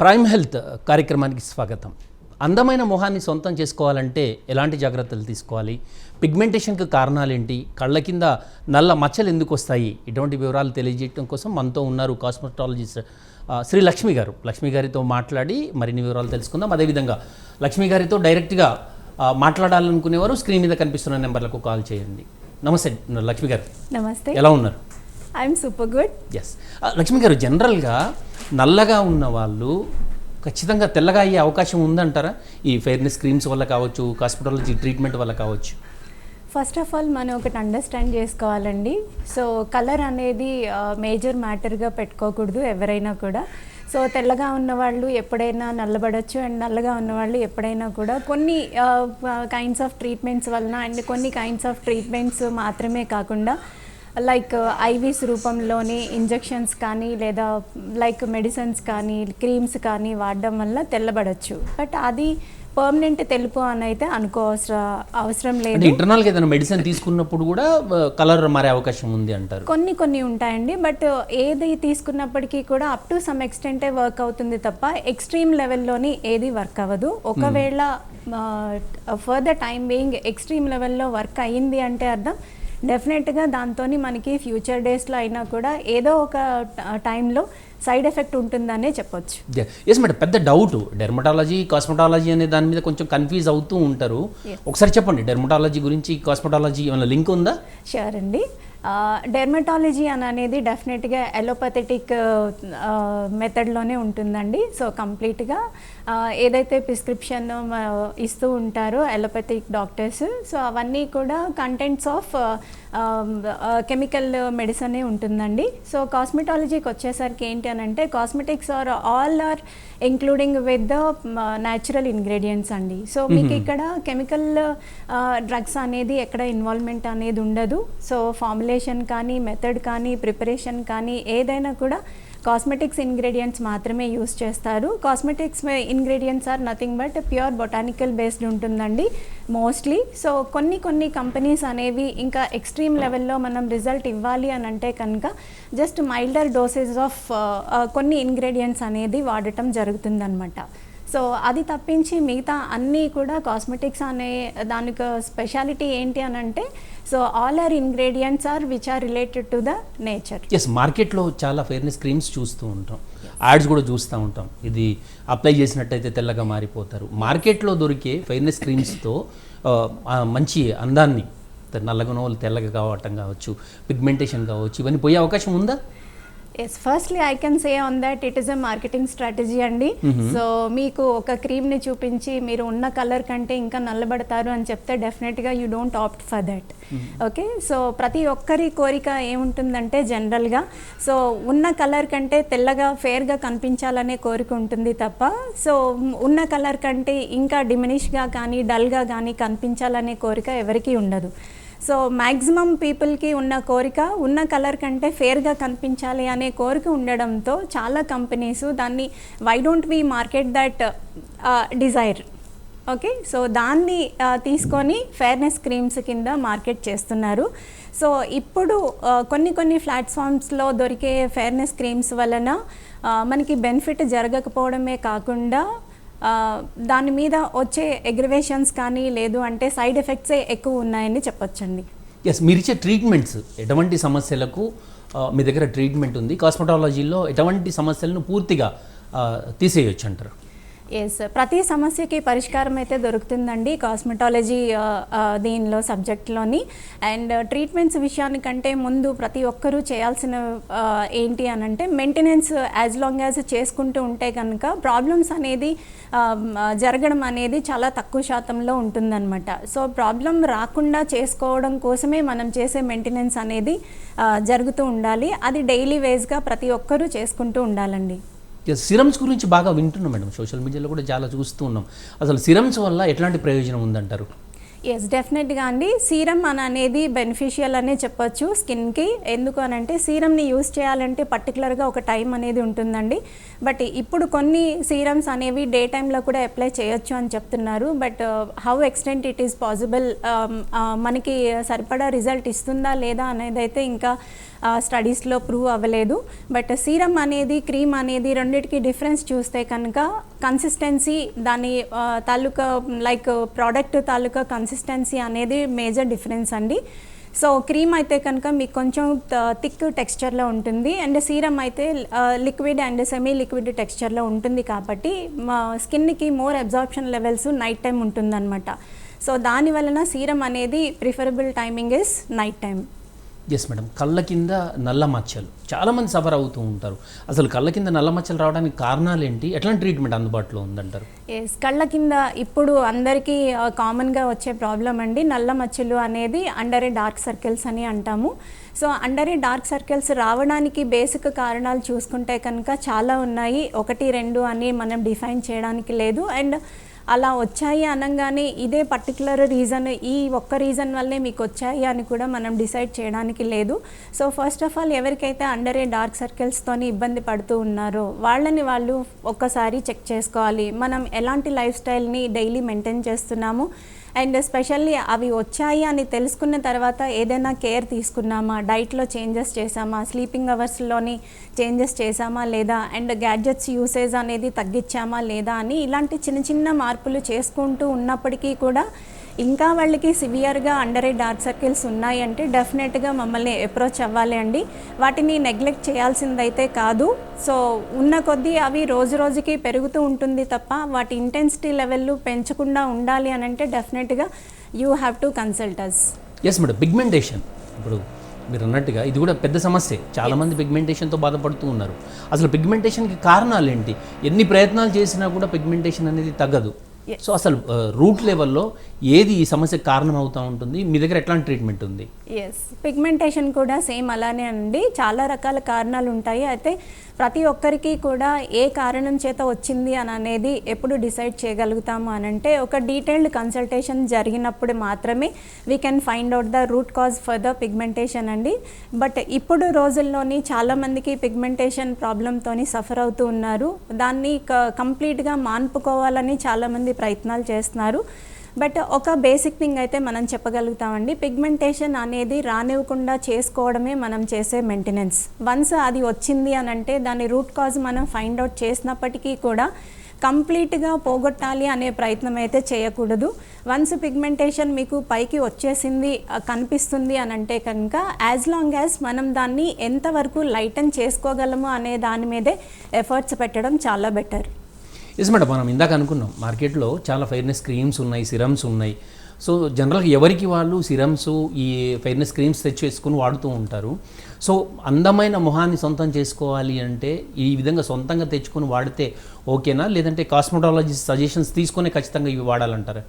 Prime health కార్యక్రమానికి స్వాగతం. అందమైన మొహాన్ని సొంతం చేసుకోవాలంటే ఎలాంటి జాగ్రత్తలు తీసుకోవాలి? పిగ్మెంటేషన్కి కారణాలు ఏంటి కళ్ళ కింద నల్ల మచ్చలు ఎందుకు వస్తాయి? ఇటువంటి వివరాలు తెలియజేయడం కోసం మనతో ఉన్నారు కాస్మెటాలజిస్ట్ శ్రీ లక్ష్మి గారు. లక్ష్మి గారితో మాట్లాడి మరిన్ని వివరాలు తెలుసుకుందాం. అదేవిధంగా లక్ష్మి గారితో డైరెక్ట్గా మాట్లాడాలనుకునేవారు స్క్రీన్ మీద కనిపిస్తున్న నెంబర్లకు కాల్ చేయండి. నమస్తే లక్ష్మి గారు. నమస్తే. ఎలా ఉన్నారు? I'm super good. Yes Lakshmi గారు జనరల్గా నల్లగా ఉన్న వాళ్ళు ఖచ్చితంగా తెల్లగా అయ్యే అవకాశం ఉందంటారా? ఈ ఫెయిర్నెస్ క్రీమ్స్ వల్ల కావచ్చు కాస్మెటాలజీ ట్రీట్మెంట్ వల్ల కావచ్చు. ఫస్ట్ ఆఫ్ ఆల్ మనం ఒకటి అండర్స్టాండ్ చేసుకోవాలండి. సో కలర్ అనేది మేజర్ మ్యాటర్గా పెట్టుకోకూడదు ఎవరైనా కూడా. సో తెల్లగా ఉన్న వాళ్ళు ఎప్పుడైనా నల్లబడచ్చు అండ్ నల్లగా ఉన్న వాళ్ళు ఎప్పుడైనా కూడా కొన్ని కైండ్స్ ఆఫ్ ట్రీట్మెంట్స్ వలన అండ్ కొన్ని కైండ్స్ ఆఫ్ ట్రీట్మెంట్స్ మాత్రమే కాకుండా లైక్ ఐవీస్ రూపంలోని ఇంజెక్షన్స్ కానీ లేదా లైక్ మెడిసిన్స్ కానీ క్రీమ్స్ కానీ వాడడం వల్ల తెల్లబడచ్చు. బట్ అది పర్మనెంట్ తెలుపు అని అయితే అనుకోవసర అవసరం లేదు. ఇంటర్నల్గా ఏదైనా మెడిసిన్ తీసుకున్నప్పుడు కూడా కలర్ మారే అవకాశం ఉంది అంటారు. కొన్ని కొన్ని ఉంటాయండి. బట్ ఏది తీసుకున్నప్పటికీ కూడా అప్ టు సమ్ ఎక్స్టెంటే వర్క్ అవుతుంది తప్ప ఎక్స్ట్రీమ్ లెవెల్లోని ఏది వర్క్ అవ్వదు. ఒకవేళ ఫర్దర్ టైం బీయింగ్ ఎక్స్ట్రీమ్ లెవెల్లో వర్క్ అయ్యింది అంటే అర్థం డెఫినెట్గా దాంతో మనకి ఫ్యూచర్ డేస్లో అయినా కూడా ఏదో ఒక టైంలో సైడ్ ఎఫెక్ట్ ఉంటుందనే చెప్పొచ్చు. ఎస్ మేడం పెద్ద డౌట్ డెర్మటాలజీ కాస్మెటాలజీ అనే దాని మీద కొంచెం కన్ఫ్యూజ్ అవుతూ ఉంటారు. ఒకసారి చెప్పండి డెర్మటాలజీ గురించి కాస్మెటాలజీ ఏమైనా లింక్ ఉందా? షూర్ అండి. డెర్మటాలజీ అని అనేది డెఫినెట్గా ఎలోపథెటిక్ మెథడ్లోనే ఉంటుందండి. సో కంప్లీట్గా ఏదైతే ప్రిస్క్రిప్షన్ ఇస్తూ ఉంటారో ఎలోపథిక్ డాక్టర్స్ సో అవన్నీ కూడా కంటెంట్స్ ఆఫ్ కెమికల్ మెడిసినే ఉంటుందండి. సో కాస్మెటాలజీకి వచ్చేసరికి ఏంటి అని అంటే cosmetics are all are including with the natural ingredients అండి. సో మీకు ఇక్కడ కెమికల్ డ్రగ్స్ అనేది ఎక్కడ ఇన్వాల్వ్మెంట్ అనేది ఉండదు. సో ఫార్ములేషన్ కానీ మెథడ్ కానీ ప్రిపరేషన్ కానీ ఏదైనా కూడా కాస్మెటిక్స్ ఇంగ్రీడియంట్స్ మాత్రమే యూస్ చేస్తారు. Cosmetics ingredients are nothing but pure botanical based ఉంటుందండి మోస్ట్లీ సో కొన్ని కొన్ని కంపెనీస్ అనేవి ఇంకా ఎక్స్ట్రీమ్ లెవెల్లో మనం రిజల్ట్ ఇవ్వాలి అని అంటే కనుక జస్ట్ మైల్డర్ డోసెస్ ఆఫ్ కొన్ని ఇంగ్రీడియంట్స్ అనేది వాడటం జరుగుతుందనమాట సో అది తప్పించి మిగతా అన్నీ కూడా కాస్మెటిక్స్ అనే దానికి స్పెషాలిటీ ఏంటి అని అంటే so all are ingredients are which are related to the nature yes మార్కెట్లో చాలా ఫెయిర్నెస్ క్రీమ్స్ చూస్తూ ఉంటాం. యాడ్స్ కూడా చూస్తూ ఉంటాం. ఇది అప్లై చేసినట్టయితే తెల్లగా మారిపోతారు. మార్కెట్లో దొరికే ఫెయిర్నెస్ క్రీమ్స్తో మంచి అందాన్ని నల్లగా వాళ్ళు తెల్లగా కావటం కావచ్చు పిగ్మెంటేషన్ కావచ్చు ఇవన్నీ పోయే అవకాశం ఉందా? Yes firstly I can say on that it is a marketing strategy అండి. సో మీకు ఒక క్రీమ్ని చూపించి మీరు ఉన్న కలర్ కంటే ఇంకా నల్లబడతారు అని చెప్తే డెఫినెట్గా you don't opt for that okay so ప్రతి ఒక్కరి కోరిక ఏముంటుందంటే జనరల్గా సో ఉన్న కలర్ కంటే తెల్లగా ఫేర్గా కనిపించాలనే కోరిక ఉంటుంది తప్ప సో ఉన్న కలర్ కంటే ఇంకా డిమినిష్గా కానీ డల్గా కానీ కనిపించాలనే కోరిక ఎవరికీ ఉండదు. సో మ్యాక్సిమం పీపుల్కి ఉన్న కోరిక ఉన్న కలర్ కంటే ఫేర్గా కనిపించాలి అనే కోరిక ఉండడంతో చాలా కంపెనీస్ దాన్ని why don't we market that desire okay? So దాన్ని uh, తీసుకొని ఫేర్నెస్ క్రీమ్స్ కింద మార్కెట్ చేస్తున్నారు. సో ఇప్పుడు uh, కొన్ని కొన్ని ప్లాట్ఫామ్స్లో దొరికే ఫేర్నెస్ క్రీమ్స్ వలన uh, మనకి బెనిఫిట్ జరగకపోవడమే కాకుండా దాని మీద వచ్చే ఎగ్రివేషన్స్ కానీ లేదు అంటే సైడ్ ఎఫెక్ట్సే ఎక్కువ ఉన్నాయని చెప్పొచ్చండి. ఎస్ మీరు ఇచ్చే ట్రీట్మెంట్స్ ఎటువంటి సమస్యలకు మీ దగ్గర ట్రీట్మెంట్ ఉంది. కాస్మెటాలజీలో ఎటువంటి సమస్యలను పూర్తిగా తీసేయొచ్చు అంటారు. ఎస్ ప్రతి సమస్యకి పరిష్కారం అయితే దొరుకుతుందండి కాస్మెటాలజీ uh, uh, దీనిలో సబ్జెక్ట్లోని అండ్ ట్రీట్మెంట్స్ విషయానికంటే ముందు ప్రతి ఒక్కరూ చేయాల్సిన uh, ఏంటి అని అంటే మెయింటెనెన్స్ యాజ్ లాంగ్ యాజ్ చేసుకుంటూ ఉంటే కనుక ప్రాబ్లమ్స్ అనేది um, జరగడం అనేది చాలా తక్కువ శాతంలో ఉంటుందన్నమాట. సో ప్రాబ్లం రాకుండా చేసుకోవడం కోసమే మనం చేసే మెయింటెనెన్స్ అనేది జరుగుతూ ఉండాలి. అది డైలీ వేస్గా ప్రతి ఒక్కరూ చేసుకుంటూ ఉండాలండి. సిరమ్స్ గురించి బాగా వింటున్నాం మేడం. సోషల్ మీడియాలో కూడా చాలా చూస్తూ ఉన్నాం. అసలు సిరమ్స్ వల్ల ఎట్లాంటి ప్రయోజనం ఉందంటారు? ఎస్ డెఫినెట్గా అండి. సీరం అని అనేది బెనిఫిషియల్ అనే చెప్పొచ్చు స్కిన్కి. ఎందుకు అని అంటే సీరమ్ని యూస్ చేయాలంటే పర్టికులర్గా ఒక టైం అనేది ఉంటుందండి. బట్ ఇప్పుడు కొన్ని సీరమ్స్ అనేవి డే టైంలో కూడా అప్లై చేయొచ్చు అని చెప్తున్నారు. But how extent it is possible మనకి సరిపడా రిజల్ట్ ఇస్తుందా లేదా అనేది అయితే ఇంకా స్టడీస్లో ప్రూవ్ అవ్వలేదు. బట్ సీరం అనేది క్రీమ్ అనేది రెండింటికి డిఫరెన్స్ చూస్తే కనుక కన్సిస్టెన్సీ దాని తాలూకా లైక్ ప్రోడక్ట్ తాలూకా కన్సిస్టెన్సీ అనేది మేజర్ డిఫరెన్స్ అండి. సో క్రీమ్ అయితే కనుక మీకు కొంచెం థిక్ టెక్స్చర్లో ఉంటుంది. అండ్ సీరం అయితే లిక్విడ్ అండ్ సెమీ లిక్విడ్ టెక్స్చర్లో ఉంటుంది కాబట్టి మా స్కిన్కి more absorption levels night time ఉంటుందన్నమాట. సో దాని వలన సీరం అనేది preferable timing is night time yes madam కళ్ళ కింద నల్ల మచ్చలు. చాలామంది సఫర్ అవుతూ ఉంటారు. అసలు కళ్ళ కింద నల్ల మచ్చలు రావడానికి కారణాలు ఏంటి? ఎట్లాంటి ట్రీట్మెంట్ అందుబాటులో ఉందంటారు? ఎస్ కళ్ళ కింద ఇప్పుడు అందరికీ కామన్గా వచ్చే ప్రాబ్లం అండి నల్ల మచ్చలు అనేది అండర్ ఏ డార్క్ సర్కిల్స్ అని అంటాము. So under a dark circles రావడానికి బేసిక్ కారణాలు చూసుకుంటే కనుక చాలా ఉన్నాయి. ఒకటి రెండు అని మనం డిఫైన్ చేయడానికి లేదు. అండ్ అలా వచ్చాయి అనగానే ఇదే పర్టికులర్ రీజన్ ఈ ఒక్క రీజన్ వల్లే మీకు వచ్చాయి అని కూడా మనం డిసైడ్ చేయడానికి లేదు. సో ఫస్ట్ ఆఫ్ ఆల్ ఎవరికైతే అండర్ ఏ డార్క్ సర్కిల్స్తోని ఇబ్బంది పడుతూ ఉన్నారో వాళ్ళని వాళ్ళు ఒక్కసారి చెక్ చేసుకోవాలి. మనం ఎలాంటి లైఫ్ స్టైల్ని డైలీ మెయింటైన్ చేస్తున్నాము? అండ్ స్పెషల్లీ అవి వచ్చాయి అని తెలుసుకున్న తర్వాత ఏదైనా కేర్ తీసుకున్నామా? డైట్లో చేంజెస్ చేసామా స్లీపింగ్ అవర్స్లోని చేంజెస్ చేసామా లేదా? అండ్ గ్యాడ్జెట్స్ యూసేజ్ అనేది తగ్గించామా లేదా అని ఇలాంటి చిన్న చిన్న మార్పులు చేసుకుంటూ ఉన్నప్పటికీ కూడా ఇంకా వాళ్ళకి సివియర్గా అండర్ ఐ డార్క్ సర్కిల్స్ ఉన్నాయంటే డెఫినెట్గా మమ్మల్ని అప్రోచ్ అవ్వాలి అండి. వాటిని నెగ్లెక్ట్ చేయాల్సిందైతే కాదు. సో ఉన్న కొద్దీ అవి రోజు రోజుకి పెరుగుతూ ఉంటుంది తప్ప వాటి ఇంటెన్సిటీ లెవెల్లు పెంచకుండా ఉండాలి అని అంటే డెఫినెట్గా you have to consult us yes madam pigmentation ఇప్పుడు మీరు అన్నట్టుగా ఇది కూడా పెద్ద సమస్య. చాలామంది పిగ్మెంటేషన్తో బాధపడుతూ ఉన్నారు. అసలు పిగ్మెంటేషన్కి కారణాలు ఏంటి ఎన్ని ప్రయత్నాలు చేసినా కూడా పిగ్మెంటేషన్ అనేది తగ్గదు. సో అసలు రూట్ లెవెల్లో ఏది ఈ సమస్యకు కారణం అవుతూ ఉంటుంది? మీ దగ్గర ఎట్లాంటి ట్రీట్మెంట్ ఉంది? ఎస్ పిగ్మెంటేషన్ కూడా సేమ్ అలానే అండి. చాలా రకాల కారణాలు ఉంటాయి అయితే ప్రతి ఒక్కరికి కూడా ఏ కారణం చేత వచ్చింది అని అనేది ఎప్పుడు డిసైడ్ చేయగలుగుతాము అని అంటే ఒక డీటెయిల్డ్ కన్సల్టేషన్ జరిగినప్పుడు మాత్రమే we can find out the root cause for the pigmentation అండి. బట్ ఇప్పుడు రోజుల్లోని చాలామందికి పిగ్మెంటేషన్ ప్రాబ్లంతో సఫర్ అవుతూ ఉన్నారు. దాన్ని కంప్లీట్గా మాన్పుకోవాలని చాలామంది ప్రయత్నాలు చేస్తున్నారు. బట్ ఒక బేసిక్ థింగ్ అయితే మనం చెప్పగలుగుతామండి. పిగ్మెంటేషన్ అనేది రానివ్వకుండా చేసుకోవడమే మనం చేసే మెయింటెనెన్స్. వన్స్ అది వచ్చింది అని అంటే దాని రూట్ కాజ్ మనం ఫైండ్ అవుట్ చేసినప్పటికీ కూడా కంప్లీట్గా పోగొట్టాలి అనే ప్రయత్నం అయితే చేయకూడదు. వన్స్ పిగ్మెంటేషన్ మీకు పైకి వచ్చేసింది కనిపిస్తుంది అని అంటే కనుక యాజ్ లాంగ్ యాజ్ మనం దాన్ని ఎంతవరకు లైటన్ చేసుకోగలము అనే దాని మీదే ఎఫర్ట్స్ పెట్టడం చాలా బెటర్. ఎస్ మేడం మనం ఇందాక అనుకున్నాం మార్కెట్లో చాలా ఫెయిర్నెస్ క్రీమ్స్ ఉన్నాయి సిరమ్స్ ఉన్నాయి. సో జనరల్గా ఎవరికి వాళ్ళు సిరమ్స్ ఈ ఫైర్నెస్ క్రీమ్స్ తెచ్చేసుకుని వాడుతూ ఉంటారు. సో అందమైన మొహాన్ని సొంతం చేసుకోవాలి అంటే ఈ విధంగా సొంతంగా తెచ్చుకొని వాడితే ఓకేనా? లేదంటే కాస్మెటాలజిస్ట్ సజెషన్స్ తీసుకొని ఖచ్చితంగా ఇవి వాడాలంటారా?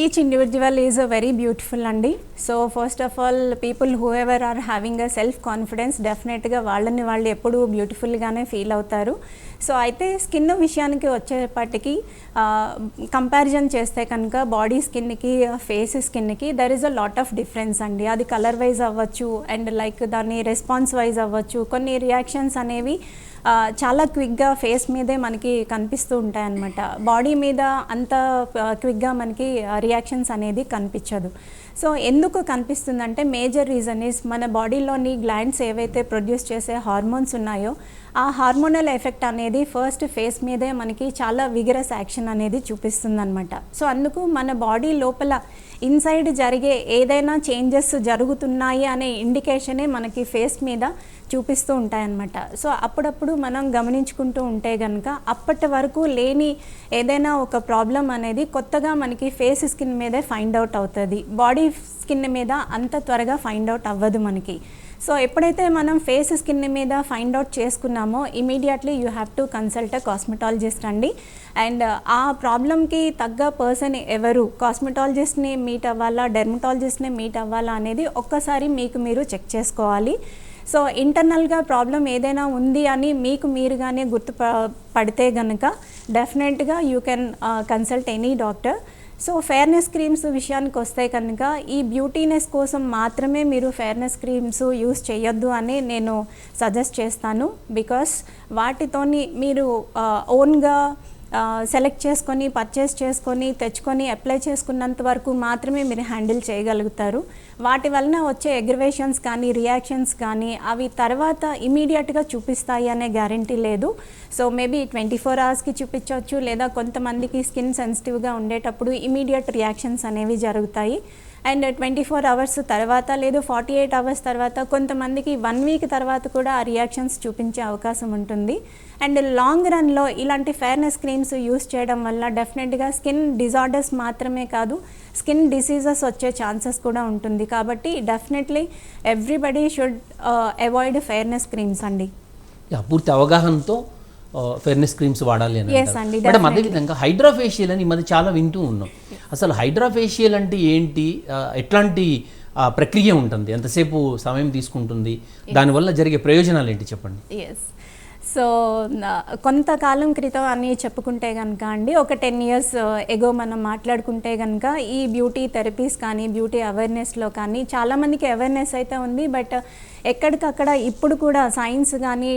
Each individual is very beautiful అండి. So first of all people who ever are having a self confidence డెఫినెట్గా వాళ్ళని వాళ్ళు ఎప్పుడూ బ్యూటిఫుల్గానే ఫీల్ అవుతారు. సో అయితే స్కిన్ విషయానికి వచ్చేపటికి కంపారిజన్ చేస్తే కనుక బాడీ స్కిన్కి ఫేస్ స్కిన్కి there is a lot of difference అండి. అది కలర్ వైజ్ అవ్వచ్చు అండ్ లైక్ దాని రెస్పాన్స్ వైజ్ అవ్వచ్చు. కొన్ని రియాక్షన్స్ అనేవి చాలా క్విక్గా ఫేస్ మీదే మనకి కనిపిస్తూ ఉంటాయి అన్నమాట బాడీ మీద అంత క్విక్గా మనకి రియాక్షన్స్ అనేది కనిపించదు. సో ఎందుకు కనిపిస్తుందంటే మేజర్ రీజన్ ఈస్ మన బాడీలోని గ్లాండ్స్ ఏవైతే ప్రొడ్యూస్ చేసే హార్మోన్స్ ఉన్నాయో ఆ హార్మోనల్ ఎఫెక్ట్ అనేది ఫస్ట్ ఫేస్ మీదే మనకి చాలా విగరస్ యాక్షన్ అనేది చూపిస్తుందన్నమాట. సో అందుకు మన బాడీ లోపల ఇన్సైడ్ జరిగే ఏదైనా చేంజెస్ జరుగుతున్నాయి అనే ఇండికేషనే మనకి ఫేస్ మీద చూపిస్తూ ఉంటాయన్నమాట. సో అప్పుడప్పుడు మనం గమనించుకుంటూ ఉంటే కనుక అప్పటి వరకు లేని ఏదైనా ఒక ప్రాబ్లం అనేది కొత్తగా మనకి ఫేస్ స్కిన్ మీదే ఫైండ్ అవుట్ అవుతుంది. బాడీ స్కిన్ మీద అంత త్వరగా ఫైండ్ అవుట్ అవ్వదు మనకి. సో ఎప్పుడైతే మనం ఫేస్ స్కిన్ మీద ఫైండ్ అవుట్ చేసుకున్నామో immediately you have to consult a cosmetologist అండి. అండ్ ఆ ప్రాబ్లమ్కి తగ్గ పర్సన్ ఎవరు కాస్మెటాలజిస్ట్ని మీట్ అవ్వాలా డెర్మటాలజిస్ట్ని మీట్ అవ్వాలా అనేది ఒక్కసారి మీకు మీరు చెక్ చేసుకోవాలి. సో ఇంటర్నల్గా ప్రాబ్లం ఏదైనా ఉంది అని మీకు మీరుగానే గుర్తు పడితే గనుక డెఫినెట్గా you can consult any doctor. So fairness creams విషయానికి వస్తే కనుక ఈ బ్యూటీనెస్ కోసం మాత్రమే మీరు ఫేర్నెస్ క్రీమ్స్ యూస్ చేయొద్దు అని నేను సజెస్ట్ చేస్తాను. బికాస్ వాటితోని మీరు ఓన్గా సెలెక్ట్ చేసుకొని పర్చేస్ చేసుకొని తెచ్చుకొని అప్లై చేసుకున్నంత వరకు మాత్రమే మీరు హ్యాండిల్ చేయగలుగుతారు. వాటి వలన వచ్చే ఎగ్రివేషన్స్ కానీ రియాక్షన్స్ కానీ అవి తర్వాత ఇమీడియట్గా చూపిస్తాయి అనే గ్యారంటీ లేదు. సో మేబీ ట్వంటీ ఫోర్ అవర్స్కి చూపించవచ్చు లేదా కొంతమందికి స్కిన్ సెన్సిటివ్గా ఉండేటప్పుడు ఇమీడియట్ రియాక్షన్స్ అనేవి జరుగుతాయి. అండ్ ట్వంటీ ఫోర్ అవర్స్ తర్వాత లేదు ఫార్టీ ఎయిట్ అవర్స్ తర్వాత కొంతమందికి వన్ వీక్ తర్వాత కూడా ఆ రియాక్షన్స్ చూపించే అవకాశం ఉంటుంది. అండ్ లాంగ్ రన్లో ఇలాంటి ఫెయిర్నెస్ క్రీమ్స్ యూస్ చేయడం వల్ల డెఫినెట్గా స్కిన్ డిజార్డర్స్ మాత్రమే కాదు స్కిన్ డిసీజెస్ వచ్చే ఛాన్సెస్ కూడా ఉంటుంది. కాబట్టి definitely everybody should avoid fairness creams అండి. పూర్తి అవగాహనతో ఫెయిర్నెస్ క్రీమ్స్ వాడాలి అని మేడం అదేవిధంగా హైడ్రాఫేషియల్ అని మధ్య చాలా వింటూ ఉన్నాం. అసలు హైడ్రాఫేషియల్ అంటే ఏంటి? ఎట్లాంటి ప్రక్రియ ఉంటుంది? ఎంతసేపు సమయం తీసుకుంటుంది? దానివల్ల జరిగే ప్రయోజనాలు ఏంటి చెప్పండి? సో కొంతకాలం క్రితం అని చెప్పుకుంటే కనుక అండి ఒక టెన్ ఇయర్స్ ఎగో మనం మాట్లాడుకుంటే కనుక ఈ బ్యూటీ థెరపీస్ కానీ బ్యూటీ అవేర్నెస్లో కానీ చాలామందికి అవేర్నెస్ అయితే ఉంది. బట్ ఎక్కడికక్కడ ఇప్పుడు కూడా సైన్స్ కానీ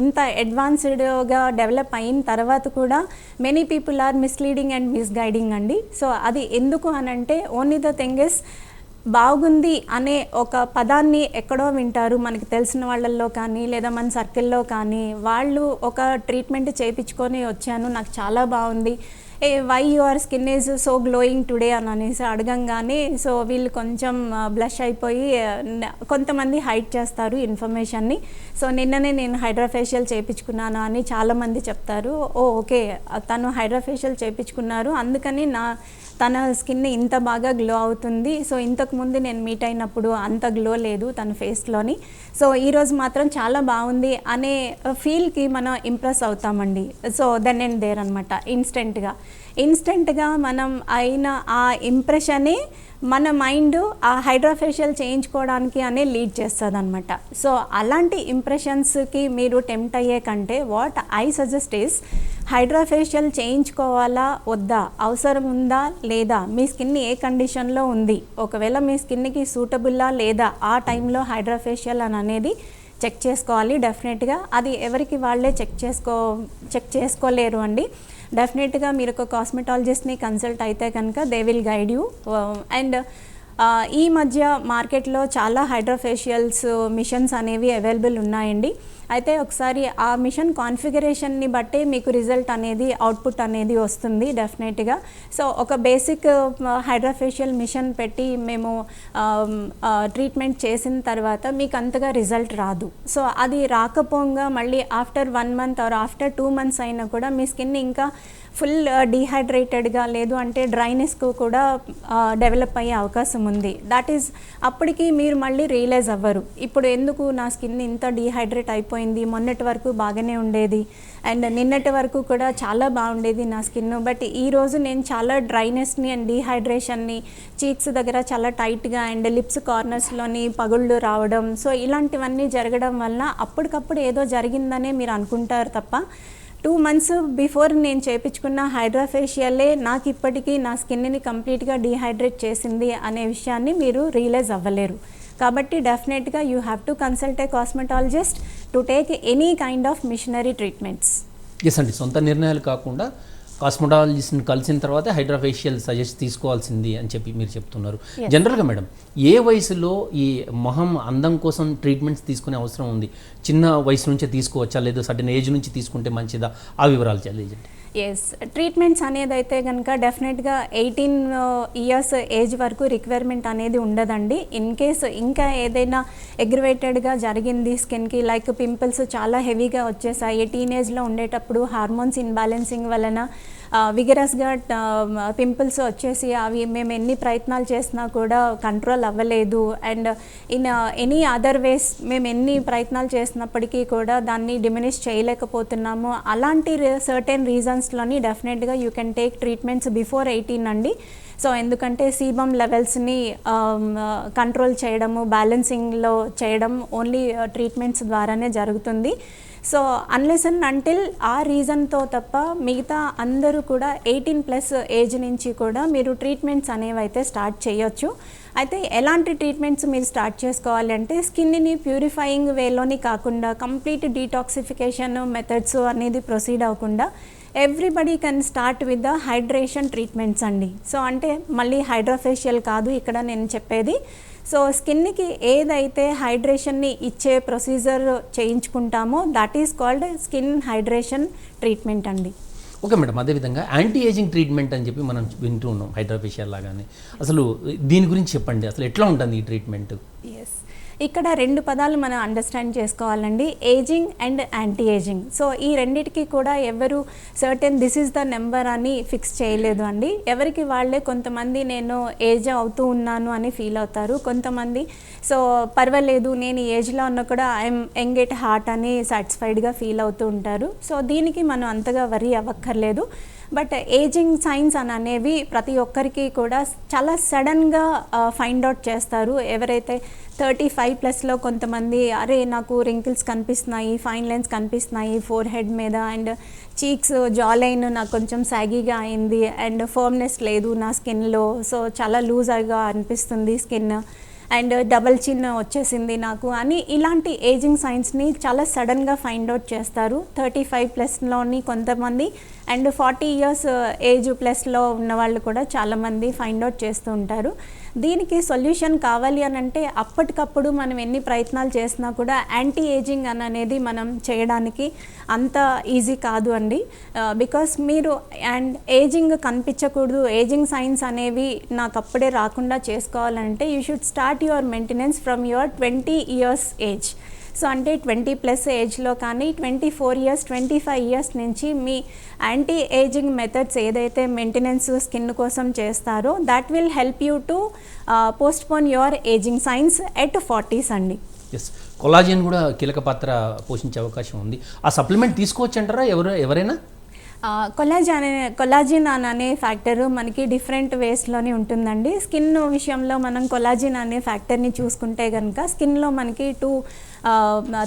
ఇంత అడ్వాన్స్డ్గా డెవలప్ అయిన తర్వాత కూడా many people are misleading and misguiding అండి. సో అది ఎందుకు అని అంటే ఓన్లీ ద థింగ్ ఇస్ బాగుంది అనే ఒక పదాన్ని ఎక్కడో వింటారు. మనకి తెలిసిన వాళ్ళల్లో కానీ లేదా మన సర్కిల్లో కానీ వాళ్ళు ఒక ట్రీట్మెంట్ చేయించుకొని వచ్చాను. నాకు చాలా బాగుంది. ఏ why your skin is so glowing today అని అనేసి అడగంగానే సో వీళ్ళు కొంచెం బ్లష్ అయిపోయి కొంతమంది హైడ్ చేస్తారు ఇన్ఫర్మేషన్ని సో నిన్ననే నేను హైడ్రాఫేషియల్ చేయించుకున్నాను అని చాలామంది చెప్తారు. ఓ ఓకే తను హైడ్రాఫేషియల్ చేయించుకున్నారు అందుకని నా తన స్కిన్ ఇంత బాగా గ్లో అవుతుంది. సో ఇంతకుముందు నేను మీట్ అయినప్పుడు అంత గ్లో లేదు తన ఫేస్లోని సో ఈరోజు మాత్రం చాలా బాగుంది అనే ఫీల్కి మనం ఇంప్రెస్ అవుతామండి. సో దెన్ అండ్ దేర్ అనమాట ఇన్స్టెంట్గా ఇన్స్టెంట్గా మనం అయిన ఆ ఇంప్రెషనే మన మైండ్ ఆ హైడ్రాఫేషియల్ చేయించుకోవడానికి అనే లీడ్ చేస్తుంది అనమాట సో అలాంటి ఇంప్రెషన్స్కి మీరు టెంప్ట్ అయ్యే కంటే what I suggest is hydrafacial చేయించుకోవాలా వద్దా అవసరం ఉందా లేదా మీ స్కిన్ ఏ కండిషన్లో ఉంది ఒకవేళ మీ స్కిన్కి సూటబుల్లా లేదా ఆ టైంలో హైడ్రాఫేషియల్ అని అనేది చెక్ చేసుకోవాలి డెఫినెట్గా. అది ఎవరికి వాళ్ళే చెక్ చేసుకో చెక్ చేసుకోలేరు అండి. డెఫినెట్గా మీరు ఒక కాస్మెటాలజిస్ట్ని కన్సల్ట్ అయితే కనుక they will guide you and ఈ మధ్య మార్కెట్లో చాలా హైడ్రోఫేషియల్స్ మిషన్స్ uh, అనేవి అవైలబుల్ ఉన్నాయండి. అయితే ఒకసారి ఆ మిషన్ కాన్ఫిగరేషన్ని బట్టి మీకు రిజల్ట్ అనేది అవుట్పుట్ అనేది వస్తుంది డెఫినెట్గా. సో ఒక బేసిక్ హైడ్రాఫేషియల్ మిషన్ పెట్టి మేము ట్రీట్మెంట్ చేసిన తర్వాత మీకు అంతగా రిజల్ట్ రాదు. సో అది రాకపోగా మళ్ళీ after one month or after two months అయినా కూడా మీ స్కిన్ ఇంకా ఫుల్ డీహైడ్రేటెడ్గా లేదు అంటే డ్రైనెస్కు కూడా డెవలప్ అయ్యే అవకాశం ఉంది. దట్ ఈస్ అప్పటికి మీరు మళ్ళీ రియలైజ్ అవ్వరు. ఇప్పుడు ఎందుకు నా స్కిన్ ఇంత డీహైడ్రేట్ అయిపోయింది? మొన్నటి వరకు బాగానే ఉండేది. అండ్ నిన్నటి వరకు కూడా చాలా బాగుండేది నా స్కిన్. బట్ ఈరోజు నేను చాలా డ్రైనెస్ని అండ్ డీహైడ్రేషన్ని చీక్స్ దగ్గర చాలా టైట్గా అండ్ లిప్స్ కార్నర్స్లోని పగుళ్ళు రావడం. సో ఇలాంటివన్నీ జరగడం వల్ల అప్పటికప్పుడు ఏదో జరిగిందనే మీరు అనుకుంటారు తప్ప టూ మంత్స్ బిఫోర్ నేను చేపించుకున్న హైడ్రాఫేషియలే నాకు ఇప్పటికీ నా స్కిన్ని కంప్లీట్గా డీహైడ్రేట్ చేసింది అనే విషయాన్ని మీరు రియలైజ్ అవ్వలేరు. కాబట్టి డెఫినెట్గా you have to consult a cosmetologist to take any kind of machinery treatments. Yes అండి సొంత నిర్ణయాలు కాకుండా కాస్మెటాలజిస్ట్ని కలిసిన తర్వాత హైడ్రాఫేషియల్ సజెస్ట్ తీసుకోవాల్సింది అని చెప్పి మీరు చెప్తున్నారు. జనరల్గా మేడం ఏ వయసులో ఈ మొహం అందం కోసం ట్రీట్మెంట్స్ తీసుకునే అవసరం ఉంది? చిన్న వయసు నుంచే తీసుకోవచ్చా? లేదా సర్టన్ ఏజ్ నుంచి తీసుకుంటే మంచిదా? ఆ వివరాలు తెలియజేయండి. ఎస్ ట్రీట్మెంట్స్ అనేది అయితే కనుక డెఫినెట్గా ఎయిటీన్ ఇయర్స్ ఏజ్ వరకు రిక్వైర్మెంట్ అనేది ఉండదండి. ఇన్ కేస్ ఇంకా ఏదైనా అగ్రివేటెడ్గా జరిగింది స్కిన్కి లైక్ పింపుల్స్ చాలా హెవీగా వచ్చేసాయి. టీనేజ్లో ఉండేటప్పుడు హార్మోన్స్ ఇన్బ్యాలెన్సింగ్ వలన విగరస్గా పింపుల్స్ వచ్చేసి అవి మేము ఎన్ని ప్రయత్నాలు చేసినా కూడా కంట్రోల్ అవ్వలేదు. And in any other ways మేము ఎన్ని ప్రయత్నాలు చేసినప్పటికీ కూడా దాన్ని డిమినిష్ చేయలేకపోతున్నాము. అలాంటి సర్టెన్ రీజన్స్లోని డెఫినెట్గా you can take treatments before eighteen అండి. సో ఎందుకంటే సీబమ్ లెవెల్స్ని కంట్రోల్ చేయడము బ్యాలెన్సింగ్లో చేయడం ఓన్లీ ట్రీట్మెంట్స్ ద్వారానే జరుగుతుంది. సో అన్లెస్ అండ్ అంటిల్ ఆ రీజన్తో తప్ప మిగతా అందరూ కూడా ఎయిటీన్ ప్లస్ ఏజ్ నుంచి కూడా మీరు ట్రీట్మెంట్స్ అనేవి అయితే స్టార్ట్ చేయొచ్చు. అయితే ఎలాంటి ట్రీట్మెంట్స్ మీరు స్టార్ట్ చేసుకోవాలి అంటే స్కిన్ని ప్యూరిఫైయింగ్ వేలోని కాకుండా కంప్లీట్ డీటాక్సిఫికేషన్ మెథడ్స్ అనేది ప్రొసీడ్ అవ్వకుండా everybody can start with the hydration treatments అండి. సో అంటే మళ్ళీ హైడ్రోఫేషియల్ కాదు ఇక్కడ నేను చెప్పేది. సో స్కిన్కి ఏదైతే హైడ్రేషన్ని ఇచ్చే procedure చేయించుకుంటామో that is called skin hydration treatment అండి. ఓకే మేడం అదేవిధంగా యాంటీ ఏజింగ్ ట్రీట్మెంట్ అని చెప్పి మనం వింటూ ఉన్నాం హైడ్రోఫేషియల్ లాగానే. అసలు దీని గురించి చెప్పండి అసలు ఎట్లా ఉంటుంది ఈ ట్రీట్మెంట్ ఎస్ ఇక్కడ రెండు పదాలు మనం అండర్స్టాండ్ చేసుకోవాలండి. Ageing and anti ageing so ఈ రెండిటికి కూడా ఎవరు certain this is the number అని ఫిక్స్ చేయలేదు అండి. ఎవరికి వాళ్ళే కొంతమంది నేను ఏజ్ అవుతూ ఉన్నాను అని ఫీల్ అవుతారు. కొంతమంది సో పర్వాలేదు నేను ఏజ్లో ఉన్న కూడా ఐఎమ్ యంగ్ ఎట్ హార్ట్ అని సాటిస్ఫైడ్గా ఫీల్ అవుతూ ఉంటారు. సో దీనికి మనం అంతగా వరి అవ్వక్కర్లేదు. బట్ ఏజింగ్ సైన్స్ అని అనేవి ప్రతి ఒక్కరికి కూడా చాలా సడన్గా ఫైండ్ అవుట్ చేస్తారు. ఎవరైతే థర్టీ ఫైవ్ ప్లస్లో కొంతమంది అరే నాకు రింకిల్స్ కనిపిస్తున్నాయి ఫైన్ లైన్స్ కనిపిస్తున్నాయి ఫోర్ హెడ్ మీద అండ్ చీక్స్ జా లైన్ నాకు కొంచెం సాగీగా అయింది అండ్ ఫర్మ్నెస్ లేదు నా స్కిన్లో సో చాలా లూజ్గా అనిపిస్తుంది స్కిన్ అండ్ డబల్ చిన్ వచ్చేసింది నాకు. అని ఇలాంటి ఏజింగ్ సైన్స్ని చాలా సడన్గా ఫైండ్ అవుట్ చేస్తారు. థర్టీ ఫైవ్ ప్లస్లోని కొంతమంది and forty years uh, age ప్లస్లో ఉన్న వాళ్ళు కూడా చాలామంది ఫైండ్ అవుట్ చేస్తూ ఉంటారు. దీనికి సొల్యూషన్ కావాలి అని అంటే అప్పటికప్పుడు మనం ఎన్ని ప్రయత్నాలు చేసినా కూడా యాంటీ ఏజింగ్ అని అనేది మనం చేయడానికి అంత ఈజీ కాదు అండి. Uh, బికాస్ మీరు అండ్ ఏజింగ్ కనిపించకూడదు ఏజింగ్ సైన్స్ అనేవి నాకు అప్పుడే రాకుండా చేసుకోవాలంటే you should start your maintenance from your twenty years age so అంటే ట్వంటీ ప్లస్ ఏజ్లో కానీ twenty four years twenty five years నుంచి మీ యాంటీ ఏజింగ్ మెథడ్స్ ఏదైతే మెయింటెనెన్స్ స్కిన్ కోసం చేస్తారో that will help you to postpone your ageing signs at forties అండి. Yes collagen కూడా కీలక పాత్ర పోషించే అవకాశం ఉంది. ఆ సప్లిమెంట్ తీసుకోవచ్చు అంటారా ఎవరు ఎవరైనా? కొలాజిన్ అనే కొలాజిన్ అనే ఫ్యాక్టర్ మనకి డిఫరెంట్ వేస్లోనే ఉంటుందండి. స్కిన్ విషయంలో మనం కొలాజిన్ అనే ఫ్యాక్టర్ని చూసుకుంటే కనుక స్కిన్లో మనకి టూ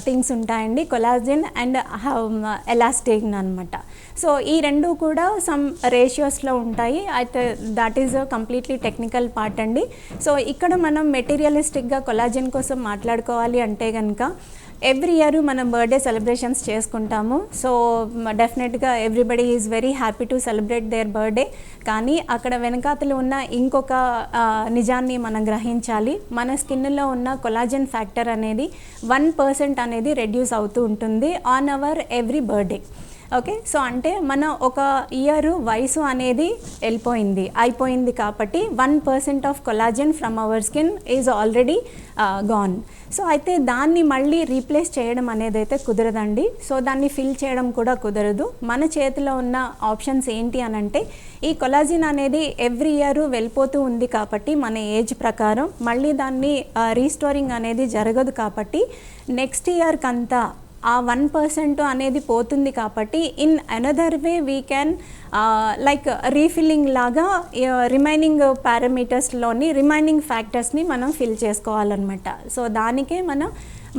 థింగ్స్ ఉంటాయండి. కొలాజిన్ అండ్ ఎలాస్టిన్ అనమాట సో ఈ రెండు కూడా సమ్ రేషియోస్లో ఉంటాయి. అయితే that is completely technical part అండి. సో ఇక్కడ మనం మెటీరియలిస్టిక్గా కొలాజిన్ కోసం మాట్లాడుకోవాలి అంటే కనుక ఎవ్రీ ఇయర్ మనం బర్త్డే సెలబ్రేషన్స్ చేసుకుంటాము. సో డెఫినెట్గా everybody is very happy to celebrate their birthday కానీ అక్కడ వెనకాతలు ఉన్న ఇంకొక నిజాన్ని మనం గ్రహించాలి. మన స్కిన్లో ఉన్న కొలాజన్ ఫ్యాక్టర్ అనేది వన్ పర్సెంట్ అనేది రెడ్యూస్ అవుతూ ఉంటుంది on our every birthday okay so అంటే మన ఒక ఇయర్ వయసు అనేది వెళ్ళిపోయింది అయిపోయింది కాబట్టి one percent of collagen from our skin is already gone so అయితే దాన్ని మళ్ళీ రీప్లేస్ చేయడం అనేది అయితే కుదరదండి. సో దాన్ని ఫిల్ చేయడం కూడా కుదరదు. మన చేతిలో ఉన్న ఆప్షన్స్ ఏంటి అని అంటే ఈ కొలాజిన్ అనేది ఎవ్రీ ఇయర్ వెళ్ళిపోతూ ఉంది కాబట్టి మన ఏజ్ ప్రకారం. మళ్ళీ దాన్ని రీస్టోరింగ్ అనేది జరగదు కాబట్టి నెక్స్ట్ ఇయర్కి అంతా ఆ వన్ పర్సెంట్ అనేది పోతుంది కాబట్టి in another way we can like refilling లాగా రిమైనింగ్ పారామీటర్స్లోని రిమైనింగ్ ఫ్యాక్టర్స్ని మనం ఫిల్ చేసుకోవాలన్నమాట. సో దానికే మనం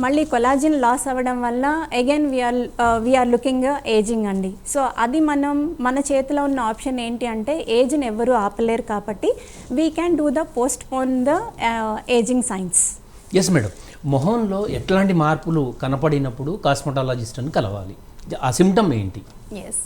మళ్ళీ కొలాజిన్ లాస్ అవ్వడం వల్ల again we are we are looking ageing అండి. సో అది మనం మన చేతిలో ఉన్న ఆప్షన్ ఏంటి అంటే ఏజ్ని ఎవరు ఆపలేరు కాబట్టి we can do the postpone the ageing signs yes madam మొహంలో ఎట్లాంటి మార్పులు కనపడినప్పుడు కాస్మెటాలజిస్ట్ని కలవాలి. ఆ సిమ్టమ్ ఏంటి? ఎస్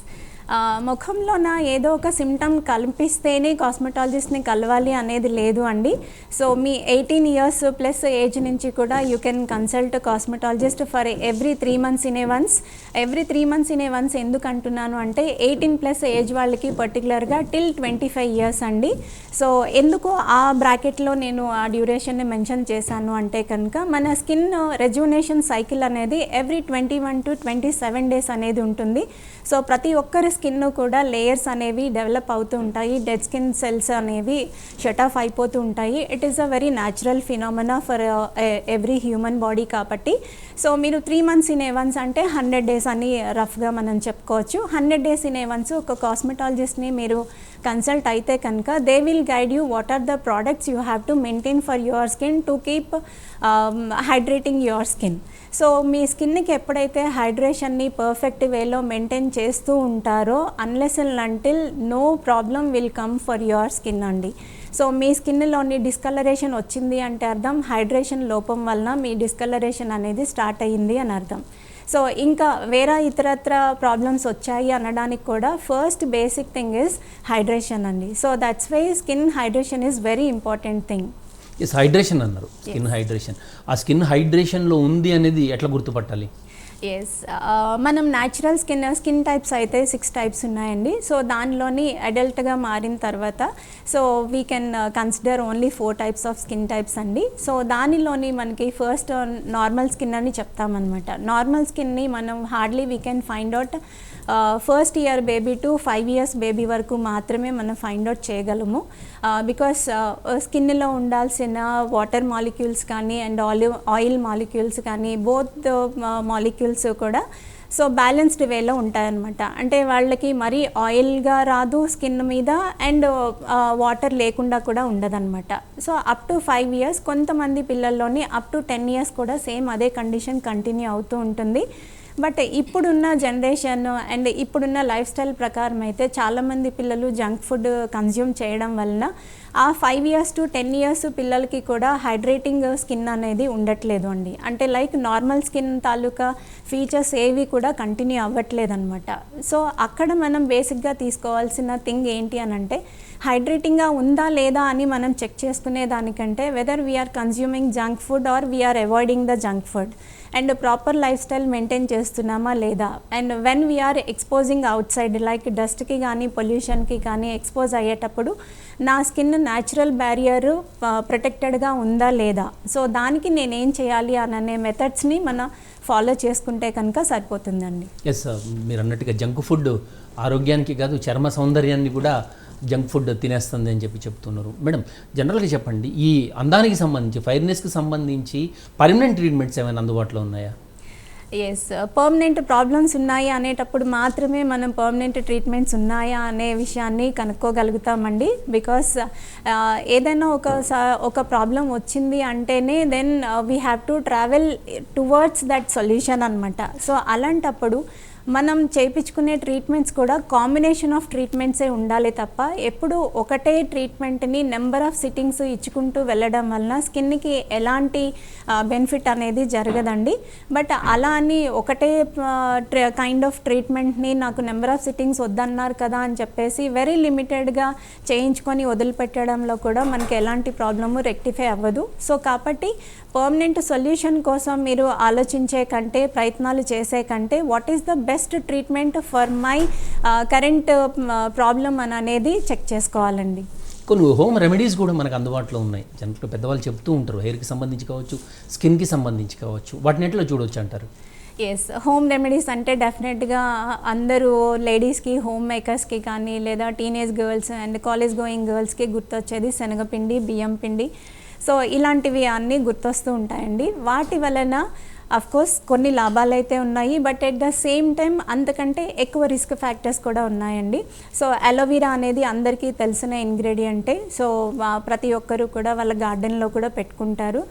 ముఖంలో నా ఏదో ఒక సిమ్టమ్ కల్పిస్తేనే కాస్మెటాలజిస్ట్ని కలవాలి అనేది లేదు అండి. సో మీ ఎయిటీన్ ఇయర్స్ ప్లస్ ఏజ్ నుంచి కూడా you can consult cosmetologist for every three months in a once every three months in a once ఎందుకు అంటున్నాను అంటే ఎయిటీన్ ప్లస్ ఏజ్ వాళ్ళకి పర్టికులర్గా టిల్ ట్వంటీ ఫైవ్ ఇయర్స్ అండి. సో ఎందుకు ఆ బ్రాకెట్లో నేను ఆ డ్యూరేషన్ని మెన్షన్ చేశాను అంటే కనుక మన స్కిన్ రెజ్యునేషన్ సైకిల్ అనేది every twenty one to twenty seven days అనేది ఉంటుంది. సో ప్రతి ఒక్కరి స్కిన్ కూడా లేయర్స్ అనేవి డెవలప్ అవుతూ ఉంటాయి. డెడ్ స్కిన్ సెల్స్ అనేవి షట్ ఆఫ్ అయిపోతూ ఉంటాయి. It is a very natural phenomena for every human body కాబట్టి. సో మీరు three months in a once అంటే హండ్రెడ్ డేస్ అని రఫ్గా మనం చెప్పుకోవచ్చు. హండ్రెడ్ డేస్ ఇన్ ఏవన్స్ ఒక కాస్మెటాలజిస్ట్ని మీరు కన్సల్ట్ అయితే కనుక they will guide you what are the products you have to maintain for your skin to keep hydrating your skin so మీ స్కిన్కి ఎప్పుడైతే హైడ్రేషన్ని పర్ఫెక్ట్ వేలో మెయింటైన్ చేస్తూ ఉంటారు unless and until no problem will come for your skin అండి. So మీ స్కిన్లోని discolouration వచ్చింది అంటే అర్థం హైడ్రేషన్ లోపం వలన మీ డిస్కలరేషన్ అనేది స్టార్ట్ అయ్యింది అని అర్థం. సో ఇంకా వేరే ఇతరత్ర ప్రాబ్లమ్స్ వచ్చాయి అనడానికి కూడా first basic thing is hydration అండి. So that's why skin hydration is very important thing yes hydration అన్నారు. స్కిన్ హైడ్రేషన్ ఆ స్కిన్ హైడ్రేషన్లో ఉంది అనేది ఎట్లా గుర్తుపట్టాలి? ఎస్ uh, మనం న్యాచురల్ స్కిన్ స్కిన్ టైప్స్ అయితే సిక్స్ టైప్స్ ఉన్నాయండి. సో దానిలోని అడల్ట్గా మారిన తర్వాత so we can consider only four types of skin types అండి. సో దానిలోని మనకి ఫస్ట్ నార్మల్ స్కిన్ అని చెప్తామన్నమాట. నార్మల్ స్కిన్ని మనం hardly we can find out first year baby to five years baby వరకు మాత్రమే మనం ఫైండ్ అవుట్ చేయగలము. బికాస్ స్కిన్లో ఉండాల్సిన వాటర్ మాలిక్యూల్స్ కానీ అండ్ ఆలివ్ ఆయిల్ మాలిక్యూల్స్ కానీ బోత్ మాలిక్యూల్స్ కూడా సో బ్యాలెన్స్డ్ వేలో ఉంటాయన్నమాట. అంటే వాళ్ళకి మరీ ఆయిల్గా రాదు స్కిన్ మీద అండ్ వాటర్ లేకుండా కూడా ఉండదన్నమాట. So up to five years కొంతమంది పిల్లల్లోని అప్ టు టెన్ ఇయర్స్ కూడా సేమ్ అదే కండిషన్ కంటిన్యూ అవుతూ ఉంటుంది. బట్ ఇప్పుడున్న జనరేషన్ అండ్ ఇప్పుడున్న లైఫ్ స్టైల్ ప్రకారం అయితే చాలామంది పిల్లలు జంక్ ఫుడ్ కన్జ్యూమ్ చేయడం వలన ఆ five years to ten years పిల్లలకి కూడా హైడ్రేటింగ్ స్కిన్ అనేది ఉండట్లేదు అండి. అంటే లైక్ నార్మల్ స్కిన్ తాలూకా ఫీచర్స్ ఏవి కూడా కంటిన్యూ అవ్వట్లేదు అనమాట సో అక్కడ మనం బేసిక్గా తీసుకోవాల్సిన థింగ్ ఏంటి అని అంటే హైడ్రేటింగ్గా ఉందా లేదా అని మనం చెక్ చేసుకునే దానికంటే whether we are consuming junk food or we are avoiding the junk food and proper life style maintain చేస్తున్నామా లేదా? And when we are exposing outside like డస్ట్కి కానీ పొల్యూషన్కి కానీ ఎక్స్పోజ్ అయ్యేటప్పుడు నా స్కిన్ న్యాచురల్ బ్యారియర్ ప్రొటెక్టెడ్గా ఉందా లేదా? సో దానికి నేనేం చేయాలి అనే మెథడ్స్ని మన ఫాలో చేసుకుంటే కనుక సరిపోతుందండి. ఎస్ మీరు అన్నట్టుగా జంక్ ఫుడ్ ఆరోగ్యానికి కాదు చర్మ సౌందర్యాన్ని కూడా జంక్ ఫుడ్ తినేస్తుంది అని చెప్పి చెప్తున్నారు. మేడం జనరల్గా చెప్పండి ఈ అందానికి సంబంధించి ఫైర్నెస్కి సంబంధించి పర్మనెంట్ ట్రీట్మెంట్స్ ఏమైనా అందుబాటులో ఉన్నాయా? ఎస్ పర్మనెంట్ ప్రాబ్లమ్స్ ఉన్నాయి అనేటప్పుడు మాత్రమే మనం పర్మనెంట్ ట్రీట్మెంట్స్ ఉన్నాయా అనే విషయాన్ని కనుక్కోగలుగుతామండి. బికాస్ uh, ఏదైనా ఒక స- ఒక ప్రాబ్లం వచ్చింది అంటేనే then we have to travel towards that solution అనమాట సో అలాంటప్పుడు మనం చేయించుకునే ట్రీట్మెంట్స్ కూడా కాంబినేషన్ ఆఫ్ ట్రీట్మెంట్సే ఉండాలి తప్ప ఎప్పుడు ఒకటే ట్రీట్మెంట్ని నెంబర్ ఆఫ్ సిట్టింగ్స్ ఇచ్చుకుంటూ వెళ్ళడం వలన స్కిన్కి ఎలాంటి బెనిఫిట్ అనేది జరగదండి. బట్ అలా అని ఒకటే కైండ్ ఆఫ్ ట్రీట్మెంట్ని నాకు నెంబర్ ఆఫ్ సిట్టింగ్స్ వద్దన్నారు కదా అని చెప్పేసి వెరీ లిమిటెడ్గా చేయించుకొని వదిలిపెట్టడంలో కూడా మనకి ఎలాంటి ప్రాబ్లము రెక్టిఫై అవ్వదు. సో కాబట్టి పర్మనెంట్ సొల్యూషన్ కోసం మీరు ఆలోచించే కంటే ప్రయత్నాలు చేసే కంటే what is the best treatment for my current problem అని అనేది చెక్ చేసుకోవాలండి. కొన్ని హోమ్ రెమెడీస్ కూడా మనకు అందుబాటులో ఉన్నాయి. జనరల్గా పెద్దవాళ్ళు చెప్తూ ఉంటారు. హెయిర్కి సంబంధించి కావచ్చు స్కిన్కి సంబంధించి కావచ్చు. వాటిని ఎట్లా చూడొచ్చు అంటారు? ఎస్ హోమ్ రెమెడీస్ అంటే డెఫినెట్గా అందరూ లేడీస్కి హోమ్ మేకర్స్కి కానీ లేదా teenage girls and college going గర్ల్స్కి గుర్తొచ్చేది శనగపిండి బియ్యం పిండి. సో ఇలాంటివి అన్నీ గుర్తొస్తూ ఉంటాయండి. వాటి వలన కోర్స్ కొన్ని లాభాలు అయితే ఉన్నాయి but at the same time అంతకంటే ఎక్కువ రిస్క్ ఫ్యాక్టర్స్ కూడా ఉన్నాయండి. సో అలోవీరా అనేది అందరికీ తెలిసిన ఇంగ్రీడియంటే సో ప్రతి ఒక్కరూ కూడా వాళ్ళ గార్డెన్లో కూడా పెట్టుకుంటారు.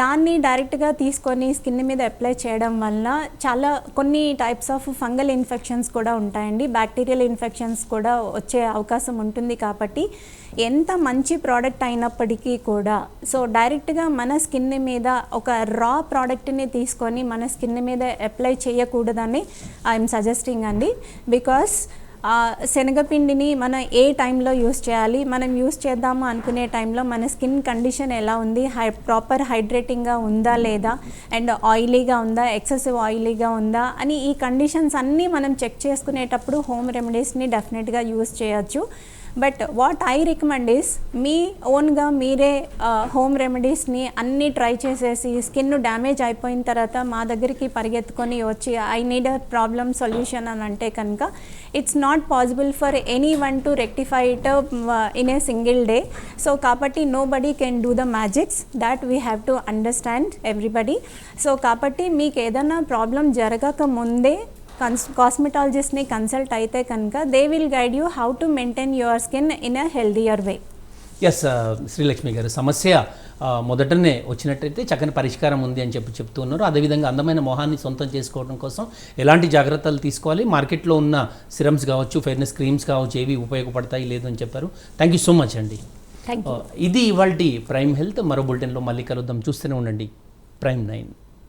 దాన్ని డైరెక్ట్గా తీసుకొని స్కిన్ మీద అప్లై చేయడం వల్ల చాలా కొన్ని టైప్స్ ఆఫ్ ఫంగల్ ఇన్ఫెక్షన్స్ కూడా ఉంటాయండి. బ్యాక్టీరియల్ ఇన్ఫెక్షన్స్ కూడా వచ్చే అవకాశం ఉంటుంది కాబట్టి ఎంత మంచి ప్రోడక్ట్ అయినప్పటికీ కూడా సో డైరెక్ట్గా మన స్కిన్ మీద ఒక రా ప్రోడక్ట్ని తీసుకొని మన స్కిన్ మీద అప్లై చేయకూడదని ఐఎమ్ సజెస్టింగ్ అండి. బికాస్ శనగపిండిని మనం ఏ టైంలో యూస్ చేయాలి మనం యూస్ చేద్దాము అనుకునే టైంలో మన స్కిన్ కండిషన్ ఎలా ఉంది హై ప్రాపర్ హైడ్రేటింగ్గా ఉందా లేదా అండ్ ఆయిలీగా ఉందా ఎక్సెసివ్ ఆయిలీగా ఉందా అని ఈ కండిషన్స్ అన్నీ మనం చెక్ చేసుకునేటప్పుడు హోమ్ రెమెడీస్ని డెఫినెట్గా యూస్ చేయొచ్చు. But what I recommend is మీ ఓన్గా మీరే హోమ్ రెమెడీస్ని అన్నీ ట్రై చేసేసి స్కిన్ డ్యామేజ్ అయిపోయిన తర్వాత మా దగ్గరికి పరిగెత్తుకొని వచ్చి I need a problem solution అని అంటే కనుక it's not possible for anyone to rectify it in a single day so కాబట్టి nobody can do the magics that we have to understand everybody so కాబట్టి మీకు ఏదైనా ప్రాబ్లం జరగక ముందే కన్స్ కాస్మెటాలజిస్ట్ని consult అయితే కనుక they will guide you how to maintain your skin in a healthier way yes Srilakshmi గారు సమస్య మొదటనే వచ్చినట్టయితే చక్కని పరిష్కారం ఉంది అని చెప్పి చెప్తూ ఉన్నారు. అదేవిధంగా అందమైన మొహాన్ని సొంతం చేసుకోవడం కోసం ఎలాంటి జాగ్రత్తలు తీసుకోవాలి? మార్కెట్లో ఉన్న సిరమ్స్ కావచ్చు ఫెయిర్నెస్ క్రీమ్స్ కావచ్చు ఏవి ఉపయోగపడతాయి లేదు అని చెప్పారు. థ్యాంక్ యూ సో మచ్ అండి. ఇది ఇవాళ ప్రైమ్ హెల్త్ మరో బులెటిన్లో మళ్ళీ కలుద్దాం. చూస్తూనే ఉండండి. Prime nine.